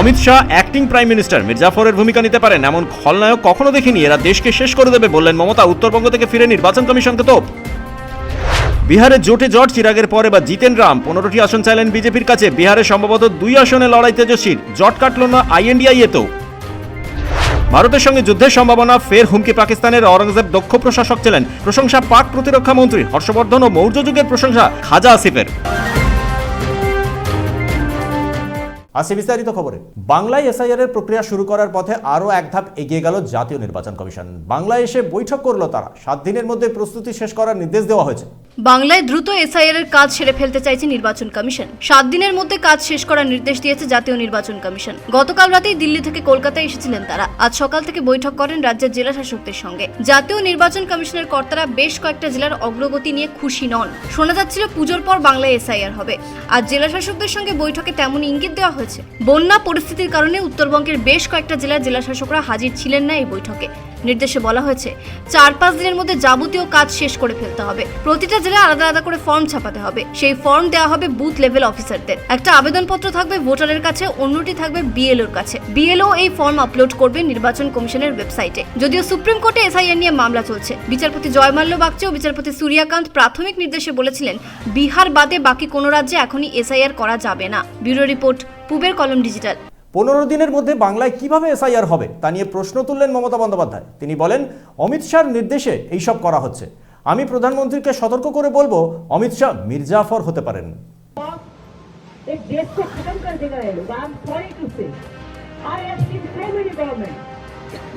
Amit Shah acting prime minister মির্জাফরের ভূমিকা নিতে পারেন এমন খলনায়ক কখনো দেখিনি। এরা দেশকে শেষ করে দেবে বললেন মমতা। উত্তরবঙ্গ থেকে ফিরে নির্বাচন কমিশনকে তোপ বিহারে জোটে জট, চিরাগের পর এবার জিতেন রাম। পনেরোটি আসন চাইলেন বিজেপির কাছে। বিহারে সম্ভবত দুই আসনে লড়াই তেজস্বীর। জট কাটল না আইএনডিআই এতেও ভারতের সঙ্গে যুদ্ধের সম্ভাবনা, ফের হুমকি পাকিস্তানের অরঙ্গজেব দক্ষ প্রশাসক ছিলেন। প্রশংসা পাক প্রতিরক্ষা মন্ত্রী হর্ষবর্ধন ও মৌর্য যুগের প্রশংসা খাজা আসিফের। আসছে বিস্তারিত খবরে, বাংলায় এসআইআর এর প্রক্রিয়া শুরু করার পথে আরও এক ধাপ এগিয়ে গেল জাতীয় নির্বাচন কমিশন। বাংলায় এসে বৈঠক করল তারা। সাত দিনের মধ্যে প্রস্তুতি শেষ করার নির্দেশ দেওয়া হয়েছে। বাংলায় দ্রুত এসআইআর এর কাজ সেরে ফেলতে চাইছে নির্বাচন কমিশন। সাত দিনের মধ্যে কাজ শেষ করার নির্দেশ দিয়েছে জাতীয় নির্বাচন কমিশন। গতকাল রাতেই দিল্লি থেকে কলকাতায় এসেছিলেন তারা। আজ সকাল থেকে বৈঠক করেন রাজ্যের জেলা শাসকদের সঙ্গে। জাতীয় নির্বাচন কমিশনের কর্তারা বেশ কয়েকটা জেলার অগ্রগতি নিয়ে খুশি নন। শোনা যাচ্ছিল পুজোর পর বাংলায় এসআইআর হবে। আর জেলা শাসকদের সঙ্গে বৈঠকে তেমন ইঙ্গিত দেওয়া হয়েছে। বন্যা পরিস্থিতির কারণে উত্তরবঙ্গের বেশ কয়েকটা জেলার জেলা শাসকরা হাজির ছিলেন না এই বৈঠকে। নির্দেশে বলা হয়েছে, চার পাঁচ দিনের মধ্যে যাবতীয় কাজ শেষ করে ফেলতে হবে। প্রতিটা জেলায় আলাদা আলাদা করে ফর্ম ছাপাতে হবে। সেই ফর্ম দেওয়া হবে বুথ লেভেল অফিসারদের একটা আবেদনপত্র থাকবে ভোটারের কাছে, অন্যটি থাকবে বিএলওর কাছে। বিএলও এই ফর্ম আপলোড করবে নির্বাচন কমিশনের ওয়েবসাইটে যদিও সুপ্রিম কোর্টে এসআইআর নিয়ে মামলা চলছে। বিচারপতি জয়মাল্য বাগচি ও বিচারপতি সূর্যকান্ত প্রাথমিক নির্দেশে বলেছিলেন, বিহার বাদে বাকি কোনো রাজ্যে এখনই এসআইআর করা যাবে না। ব্যুরো রিপোর্ট, পুবের কলম ডিজিটাল। পনেরো দিনের মধ্যে বাংলায় কীভাবে এসআইআর হবে, তা নিয়ে প্রশ্ন তুললেন মমতা বন্দ্যোপাধ্যায়। তিনি বলেন, অমিত শাহর নির্দেশে এইসব করা হচ্ছে। আমি প্রধানমন্ত্রীকে সতর্ক করে বলবো অমিত শাহ মির্জাফর হতে পারেন एक देश को खत्म कर देगा ये लोग आई am sorry to say I have seen so many government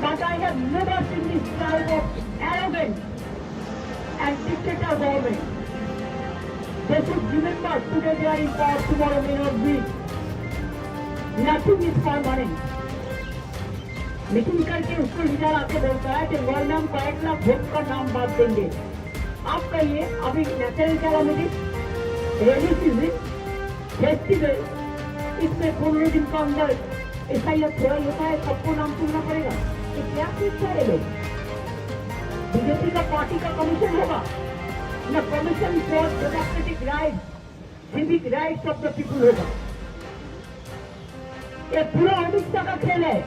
but I have never seen this type of arrogant and dictator government. They should remember today they are in power, tomorrow may not be. Nothing is permanent. Meeting करके उसको leader आके बोलता है कि वर्णम को एक lakh vote का नाम बात देंगे आप कहिए अभी सीज़न फेस्टिवल इसमें पंद्रह दिन का अंदर। ऐसा ही थोड़ा होता है, सबको नाम सुनना पड़ेगा। ये क्या चीज़ है लोग? बीजेपी का पार्टी का कमीशन होगा। न commission for democratic right civic rights of the people होगा। ये पूरा अमित शाह का खेल है।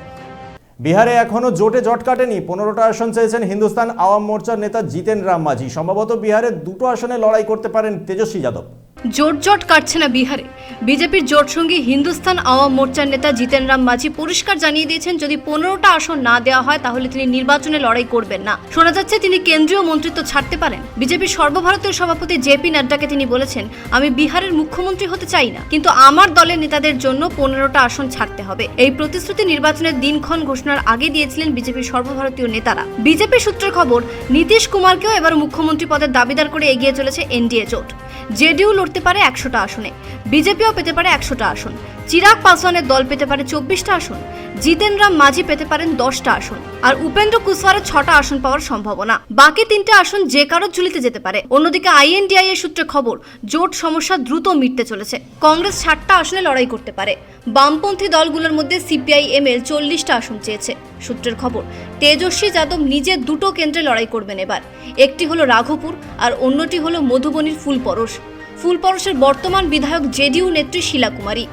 বিহারে এখনও জোটে জট কাটেনি। পনেরোটা আসন চেয়েছেন হিন্দুস্তান আওয়াম মোর্চার নেতা জিতেন রাম মাঝি সম্ভবত বিহারে দুটো আসনে লড়াই করতে পারেন তেজস্বী যাদব। জোট জট কাটছে না বিহারে। বিজেপির জোট সঙ্গী হিন্দুস্তান আওয়াম মোর্চার নেতা জিতেন রাম মাঝি পরিষ্কার জানিয়ে দিয়েছেন, যদি পনেরোটা আসন না দেওয়া হয়, তাহলে তিনি নির্বাচনে লড়াই করবেন না। শোনা যাচ্ছে তিনি কেন্দ্রীয় মন্ত্রিত্ব ছাড়তে পারেন। বিজেপির সর্বভারতীয় সভাপতি জেপি নাড্ডাকে তিনি বলেছেন, আমি বিহারের মুখ্যমন্ত্রী হতে চাই না, কিন্তু আমার দলের নেতাদের জন্য পনেরোটা আসন ছাড়তে হবে। এই প্রতিশ্রুতি নির্বাচনের দিনক্ষণ ঘোষণার আগে দিয়েছিলেন বিজেপির সর্বভারতীয় নেতারা। বিজেপি সূত্রের খবর, নীতিশ কুমারকেও এবার মুখ্যমন্ত্রী পদের দাবিদার করে এগিয়ে চলেছে এনডিএ জোট। জেডিইউ লড়তে পারে একশোটা আসনে। বিজেপিও পেতে পারে একশোটা আসন। চিরাগ পাসওয়ানের দল পেতে পারে চব্বিশটা আসন। জিতেন রাম মাঝি পেতে পারেন দশটা আসন। আর উপেন্দ্র কুশওয়ারের ছটা আসন পাওয়ার সম্ভাবনা। বাকি তিনটে আসন যে কারোর ঝুলিতে যেতে পারে। অন্যদিকে আইএনডিআই এর সূত্রে খবর, জোট সমস্যা দ্রুত মিটতে চলেছে। কংগ্রেস ষাটটা আসনে লড়াই করতে পারে। বামপন্থী দলগুলোর মধ্যে সিপিআই, এমএল চল্লিশটা আসন চেয়েছে, সূত্রের খবর। তেজস্বী যাদব নিজে দুটো কেন্দ্রে লড়াই করবেন এবার। একটি হলো রাঘবপুর আর অন্যটি হলো মধুবনীর ফুলপরশ। ফুলপরশের বর্তমান বিধায়ক জেডিইউ নেত্রী শিলা কুমারী।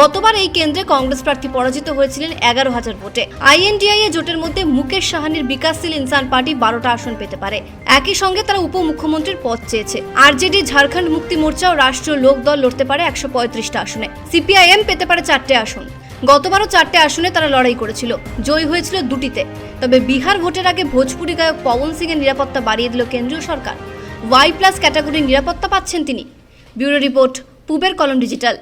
গতবার এই কেন্দ্রে কংগ্রেস প্রার্থী পরাজিত হয়েছিলেন এগারো হাজার ভোটে। আইএনডিআই এ জোটের মধ্যে মুকেশ সাহানির বিকাশশীল ইনসান পার্টি বারোটা আসন পেতে পারে। একই সঙ্গে তারা উপমুখ্যমন্ত্রীর পদ চেয়েছে। আরজেডি, ঝাড়খণ্ড মুক্তি মোর্চা ও রাষ্ট্রীয় লোক দল লড়তে পারে একশো পঁয়ত্রিশটা আসনে। সিপিআইএম পেতে পারে চারটে আসন। গতবারও চারটে আসনে তারা লড়াই করেছিল। জয়ী হয়েছিল দুটিতে। তবে বিহার ভোটের আগে ভোজপুরি গায়ক পবন সিং এর নিরাপত্তা বাড়িয়ে দিল কেন্দ্রীয় সরকার। ওয়াই প্লাস ক্যাটাগরির নিরাপত্তা পাচ্ছেন তিনি। ব্যুরো রিপোর্ট পুবের কলম ডিজিটাল।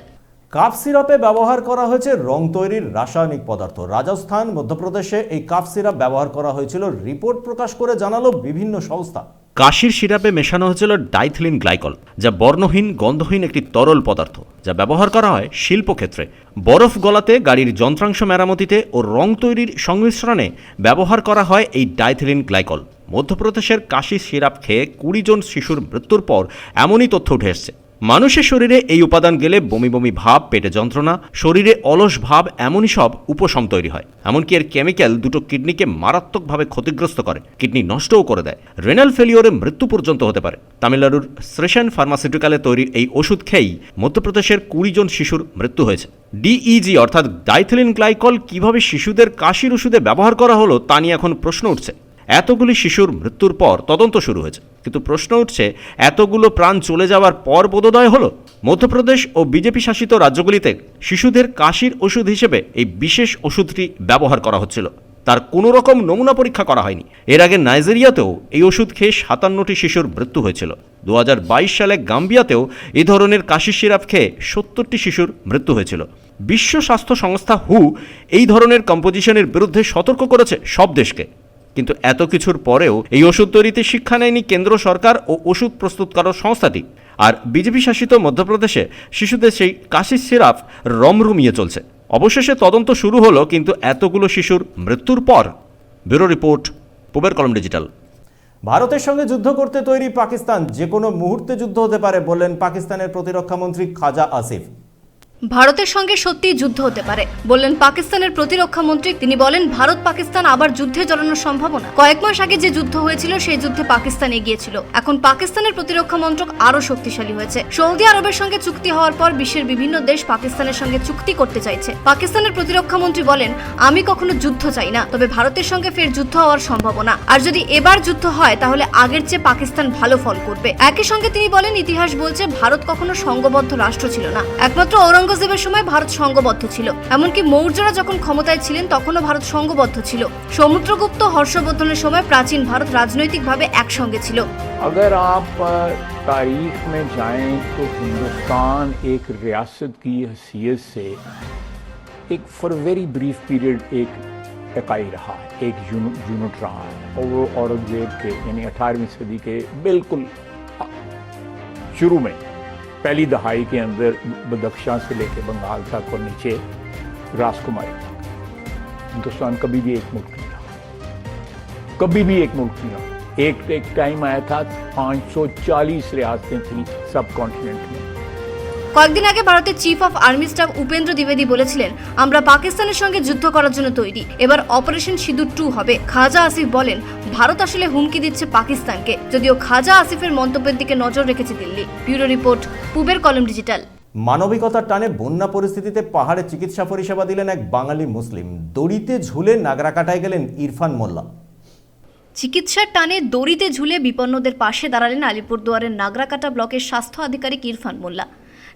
কাপ সিরাপে ব্যবহার করা হয়েছে রং তৈরির রাসায়নিক পদার্থ। রাজস্থান মধ্যপ্রদেশে এই কাপ সিরাপ ব্যবহার করা হয়েছিল রিপোর্ট প্রকাশ করে জানালো বিভিন্ন সংস্থা। কাশির সিরাপে মেশানো হয়েছিল ডাইথিলিন গ্লাইকল যা বর্ণহীন গন্ধহীন একটি তরল পদার্থ যা ব্যবহার করা হয় শিল্পক্ষেত্রে। বরফ গলাতে গাড়ির যন্ত্রাংশ মেরামতিতে ও রং তৈরির সংমিশ্রণে ব্যবহার করা হয় এই ডাইথিলিন গ্লাইকল। মধ্যপ্রদেশের কাশি সিরাপ খেয়ে কুড়ি জন শিশুর মৃত্যুর পর এমনই তথ্য উঠে এসছে। মানুষের শরীরে এই উপাদান গেলে বমি বমি ভাব, পেটে যন্ত্রণা, শরীরে অলস ভাব, এমনই সব উপশম তৈরি হয়। এমনকি এর কেমিক্যাল দুটো কিডনিকে মারাত্মকভাবে ক্ষতিগ্রস্ত করে, কিডনি নষ্টও করে দেয়। রেনাল ফেলিওরে মৃত্যু পর্যন্ত হতে পারে। তামিলনাড়ুর শ্রেশন ফার্মাসিউটিক্যালে তৈরি এই ওষুধ খেয়েই মধ্যপ্রদেশের কুড়ি জন শিশুর মৃত্যু হয়েছে। ডিইজি অর্থাৎ ডাইথিলিন গ্লাইকল কীভাবে শিশুদের কাশির ওষুধে ব্যবহার করা হলো তা নিয়ে এখন প্রশ্ন উঠছে। এতগুলি শিশুর মৃত্যুর পর তদন্ত শুরু হয়েছে। কিন্তু প্রশ্ন উঠছে, এতগুলো প্রাণ চলে যাওয়ার পর বোধোদয় হলো? মধ্যপ্রদেশ ও বিজেপি শাসিত রাজ্যগুলিতে শিশুদের কাশির ওষুধ হিসেবে এই বিশেষ ওষুধটি ব্যবহার করা হচ্ছিল। তার কোনো রকম নমুনা পরীক্ষা করা হয়নি। এর আগে নাইজেরিয়াতেও এই ওষুধ খেয়ে সাতান্নটি শিশুর মৃত্যু হয়েছিল। দু হাজার বাইশ সালে গাম্বিয়াতেও এই ধরনের কাশির সিরাপ খেয়ে সত্তরটি শিশুর মৃত্যু হয়েছিল। বিশ্ব স্বাস্থ্য সংস্থা হু এই ধরনের কম্পোজিশনের বিরুদ্ধে সতর্ক করেছে সব দেশকে। কিন্তু এত কিছুর পরেও এই ওষুধ তৈরিতে শিক্ষা নেয়নি কেন্দ্র সরকার ও ওষুধ প্রস্তুতকারক সংস্থাটি। আর বিজেপি শাসিত মধ্যপ্রদেশে শিশুদের সেই কাশির সিরাপ রমরুমিয়ে চলছে। অবশেষে তদন্ত শুরু হলো, কিন্তু এতগুলো শিশুর মৃত্যুর পর। ব্যুরো রিপোর্ট, পুবের কলম ডিজিটাল। ভারতের সঙ্গে যুদ্ধ করতে তৈরি পাকিস্তান যে কোনো মুহূর্তে যুদ্ধ হতে পারে বললেন পাকিস্তানের প্রতিরক্ষা মন্ত্রী খাজা আসিফ। ভারতের সঙ্গে সত্যিই যুদ্ধ হতে পারে, বললেন পাকিস্তানের প্রতিরক্ষা মন্ত্রী। তিনি বলেন, ভারত পাকিস্তান আবার যুদ্ধে জড়ানোর সম্ভাবনা। কয়েক মাস আগে যে যুদ্ধ হয়েছিল, সেই যুদ্ধে পাকিস্তান এগিয়েছিল। এখন পাকিস্তানের প্রতিরক্ষা মন্ত্রক আরও শক্তিশালী হয়েছে। সৌদি আরবের সঙ্গে চুক্তি হওয়ার পর বিশ্বের বিভিন্ন দেশ পাকিস্তানের সঙ্গে চুক্তি করতে চাইছে। পাকিস্তানের প্রতিরক্ষা মন্ত্রী বলেন, আমি কখনো যুদ্ধ চাই না, তবে ভারতের সঙ্গে ফের যুদ্ধ হওয়ার সম্ভাবনা। আর যদি এবার যুদ্ধ হয়, তাহলে আগের চেয়ে পাকিস্তান ভালো ফল করবে। একই সঙ্গে তিনি বলেন, ইতিহাস বলছে, ভারত কখনো সংঘবদ্ধ রাষ্ট্র ছিল না। একমাত্র ঔরঙ্গজেবের সময় ভারত সংঘবদ্ধ ছিল এমনকি মৌর্যরা যখন ক্ষমতায় ছিলেন তখনও ভারত সংঘবদ্ধ ছিল সমুদ্রগুপ্ত হর্ষবর্ধনের সময় প্রাচীন ভারত রাজনৈতিকভাবে একসঙ্গে ছিল अगर आप अ, तारीख में जाएं तो हिंदुस्तान एक रियासत की हैसियत से एक फॉर वेरी ब्रीफ पीरियड एक इकाई रहा है एक यूनिट यूनिट रहा है और वो औरंगजेब के यानी 18वीं सदी के बिल्कुल अ, शुरू में पहली दहाई के अंदर बदख्शां से लेकर बंगाल तक और नीचे राजकुमारी तक। हिंदुस्तान कभी भी एक मुल्क नहीं रहा। कभी भी एक मुल्क नहीं रहा। एक एक टाइम आया था 540 रियासतें थी सब कॉन्टिनेंट में। কয়েকদিন আগে ভারতের chief of army staff Upendra দ্বিবেদী বলেছিলেন আমরা পাকিস্তানের সঙ্গে যুদ্ধ করার জন্য তৈরি। এবার অপারেশন সিঁদুর টু হবে। খাজা আসিফ বলেন ভারত আসলে হুমকি দিচ্ছে পাকিস্তানকে। যদিও খাজা আসিফের মন্তব্যের দিকে নজর রেখেছে দিল্লি। ব্যুরো রিপোর্ট পুবের কলম ডিজিটাল। মানবিকতার টানে বন্যা পরিস্থিতিতে পাহাড়ে চিকিৎসা পরিষেবা দিলেন এক বাঙালি মুসলিম। দড়িতে ঝুলে নাগরা কাটায় গেলেন ইরফান মোল্লা। চিকিৎসার টানে দড়িতে ঝুলে বিপন্নদের পাশে দাঁড়ালেন আলিপুরদুয়ারের নাগরাকাটা ব্লকের স্বাস্থ্য আধিকারিক ইরফান মোল্লা।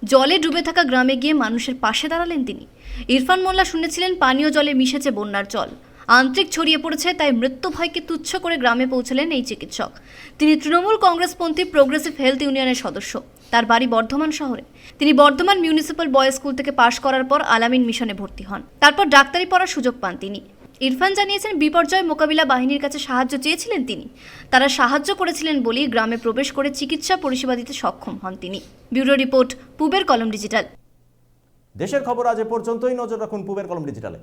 জলে ডুবে থাকা গ্রামে গিয়ে মানুষের পাশে দাঁড়ালেন তিনি। ইরফান মোল্লা শুনেছিলেন, পানীয় জলে মিশেছে বন্যার জল। আন্তরিক ছড়িয়ে পড়েছে, তাই মৃত্যু ভয়কে তুচ্ছ করে গ্রামে পৌঁছলেন এই চিকিৎসক। তিনি তৃণমূল কংগ্রেসপন্থী প্রোগ্রেসিভ হেলথ ইউনিয়নের সদস্য। তার বাড়ি বর্ধমান শহরে। তিনি বর্ধমান মিউনিসিপ্যাল বয়েজ স্কুল থেকে পাশ করার পর আলামিন মিশনে ভর্তি হন। তারপর ডাক্তারি পড়ার সুযোগ পান তিনি। ইরফান জানিয়েছেন, বিপর্যয় মোকাবিলা বাহিনীর কাছে সাহায্য চেয়েছিলেন তিনি। তারা সাহায্য করেছিলেন বলেই গ্রামে প্রবেশ করে চিকিৎসা পরিষেবা দিতে সক্ষম হন তিনি। ব্যুরো রিপোর্ট, পুবের কলম ডিজিটাল। দেশের খবর আজ পর্যন্তই। নজর রাখুন পুবের কলম ডিজিটালে।